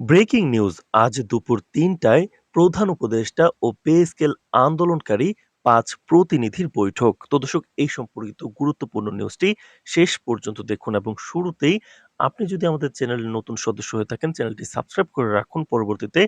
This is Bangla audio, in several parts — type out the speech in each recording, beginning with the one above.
ব্রেকিং নিউজ আজ দুপুর তিনটায় প্রধান উপদেষ্টা ও পে স্কেল আন্দোলনকারী পাঁচ প্রতিনিধির বৈঠক। তো দর্শক, এই সম্পর্কিত গুরুত্বপূর্ণ নিউজটি শেষ পর্যন্ত দেখুন এবং শুরুতেই আপনি যদি আমাদের চ্যানেলের নতুন সদস্য হয়ে থাকেন, চ্যানেলটি সাবস্ক্রাইব করে রাখুন। পরবর্তীতে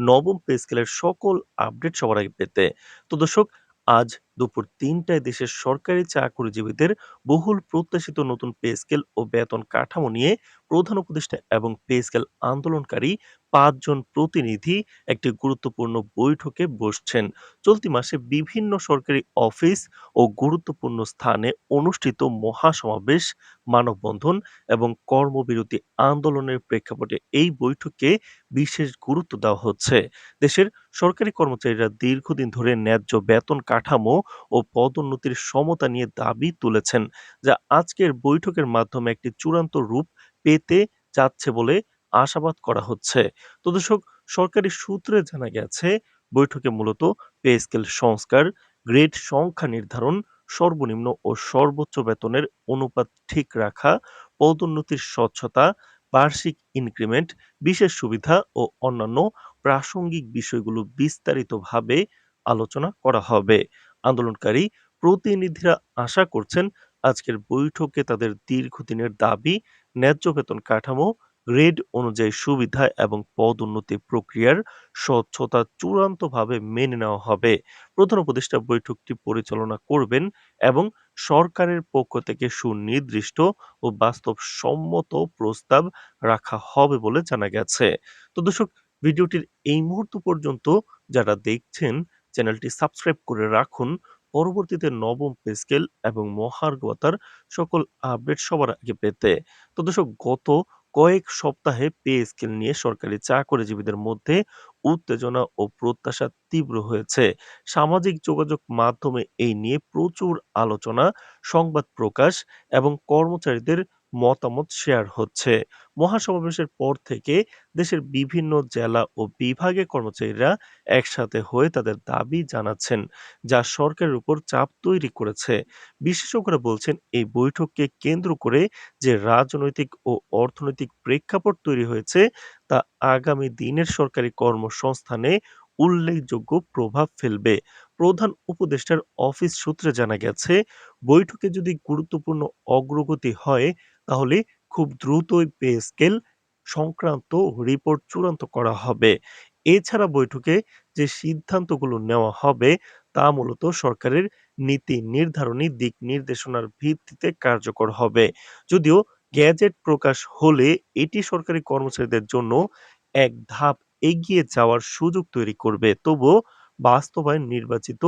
নবম পে স্কেলের সকল আপডেট সবার আগে পেতে। তো দর্শক, আজ দুপুর তিনটায় দেশের সরকারি চাকরিজীবীদের বহুল প্রত্যাশিত নতুন পে স্কেল ও বেতন কাঠামো নিয়ে প্রধান উপদেষ্টা এবং পে স্কেল আন্দোলনকারী পাঁচজন প্রতিনিধি একটি গুরুত্বপূর্ণ বৈঠকে বসছেন। চলতি মাসে বিভিন্ন সরকারি অফিস ও গুরুত্বপূর্ণ স্থানে অনুষ্ঠিত মহাসমাবেশ, মানববন্ধন এবং কর্মবিরতি আন্দোলনের প্রেক্ষাপটে এই বৈঠকে বিশেষ গুরুত্ব দেওয়া হচ্ছে। দেশের সরকারি কর্মচারীরা দীর্ঘদিন ধরে ন্যায্য বেতন কাঠামো ও পদোন্নতির সমতা নিয়ে দাবি তুলেছেন, যা আজকের বৈঠকের মাধ্যমে একটি চূড়ান্ত রূপ পেতে যাচ্ছে বলে আশাবাদ করা হচ্ছে। তো দর্শক, সরকারি সূত্রে জানা গেছে, বৈঠকে মূলত পে স্কেল সংস্কার, গ্রেড সংখ্যা নির্ধারণ, সর্বনিম্ন ও সর্বোচ্চ বেতনের অনুপাত ঠিক রাখা, পদোন্নতির স্বচ্ছতা, বার্ষিক ইনক্রিমেন্ট, বিশেষ সুবিধা ও অন্যান্য প্রাসঙ্গিক বিষয়গুলো বিস্তারিতভাবে আলোচনা করা হবে। আন্দোলনকারী প্রতিনিধিরা আশা করছেন আজকের বৈঠকে তাদের দীর্ঘদিনের দাবি, ন্যায্য বেতন কাঠামো, গ্রেড অনুযায়ী সুবিধা এবং পদ পদোন্নতি প্রক্রিয়ার স্বচ্ছতা চূড়ান্তভাবে মেনে নেওয়া হবে। প্রধান উপদেষ্টা বৈঠকটি পরিচালনা করবেন এবং সরকারের পক্ষ থেকে সুনির্দিষ্ট ও বাস্তবসম্মত প্রস্তাব রাখা হবে বলে জানা গেছে। তো দর্শক, ভিডিওটির এই মুহূর্ত পর্যন্ত যারা দেখছেন চ্যানেলটি সাবস্ক্রাইব করে রাখুন। পরবর্তীতে নবম পে স্কেল এবং মহার্গবতার সকল আপডেট সবার আগে পেতে। তো দর্শক, গত কয়েক সপ্তাহে পে স্কেল নিয়ে সরকারি চাকরিজীবীদের মধ্যে উত্তেজনা ও প্রত্যাশা তীব্র হয়েছে। সামাজিক যোগাযোগ মাধ্যমে এই নিয়ে প্রচুর আলোচনা, সংবাদ প্রকাশ এবং কর্মচারীদের মতামত শেয়ার হচ্ছে। মহাসমাবেশের পর থেকে দেশের বিভিন্ন জেলা ও বিভাগে কর্মচারীরা একসাথে হয়ে তাদের দাবি জানাচ্ছেন, যা সরকারের উপর চাপ তৈরি করেছে। বিশেষজ্ঞরা বলছেন, এই বৈঠককে কেন্দ্র করে যে রাজনৈতিক ও অর্থনৈতিক প্রেক্ষাপট তৈরি হয়েছে, তা আগামী দিনের সরকারি কর্মসংস্থানে উল্লেখযোগ্য প্রভাব ফেলবে। প্রধান উপদেষ্টার অফিস সূত্রে জানা গেছে, বৈঠকে যদি গুরুত্বপূর্ণ অগ্রগতি হয় তাহলে খুব দ্রুতই পে স্কেল সংক্রান্ত রিপোর্ট চূড়ান্ত করা হবে। এছাড়া বৈঠকে যে সিদ্ধান্তগুলো নেওয়া হবে, তা মূলত সরকারের নীতি নির্ধারণী দিক নির্দেশনার ভিত্তিতে কার্যকর হবে। যদিও গ্যাজেট প্রকাশ হলে এটি সরকারি কর্মচারীদের জন্য এক ধাপ এগিয়ে যাওয়ার সুযোগ তৈরি করবে। তবুও বাস্তবায়ন নির্বাচিত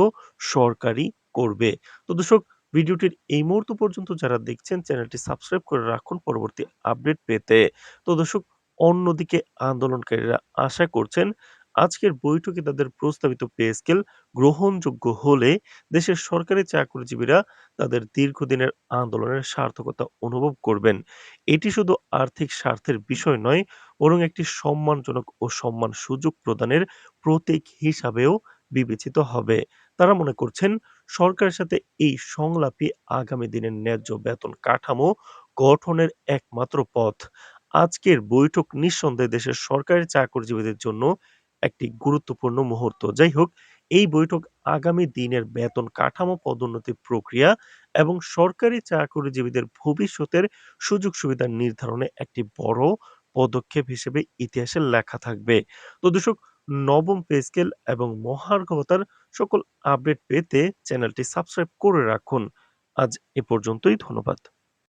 সরকারই করবে। তো দর্শক ভিডিওটির এই মুহূর্ত পর্যন্ত যারা দেখছেন, চ্যানেলটি সাবস্ক্রাইব করে রাখুন পরবর্তী আপডেট পেতে। তো দর্শক, অন্যদিকে আন্দোলনকারীরা আশা করছেন, আজকের বৈঠকে তাদের প্রস্তাবিত পে স্কেল গ্রহণযোগ্য হলে দেশের সরকারি চাকরিজীবীরা তাদের দীর্ঘদিনের আন্দোলনের সার্থকতা অনুভব করবেন। এটি শুধু আর্থিক স্বার্থের বিষয় নয়, বরং একটি সম্মানজনক ও সম্মান সুযোগ প্রদানের প্রতীক হিসাবেও বিবেচিত হবে। তারা মনে করছেন, সরকারের সাথে এই সংলাপই আগামী দিনের ন্যায্য বেতন কাঠামো গঠনের একমাত্র পথ। আজকের বৈঠক নিঃসন্দেহে দেশের সরকারি চাকরিজীবীদের জন্য একটি গুরুত্বপূর্ণ মুহূর্ত। যাই হোক, এই বৈঠক আগামী দিনের বেতন কাঠামো পদোন্নতি প্রক্রিয়া এবং সরকারি চাকরিজীবীদের ভবিষ্যতের সুযোগ সুবিধা নির্ধারণে একটি বড় পদক্ষেপ হিসেবে ইতিহাসে লেখা থাকবে। তো দর্শক নবম পে স্কেল এবং মহার্ঘতার সকল আপডেট পেতে চ্যানেলটি সাবস্ক্রাইব করে রাখুন। আজ এ পর্যন্তই, ধন্যবাদ।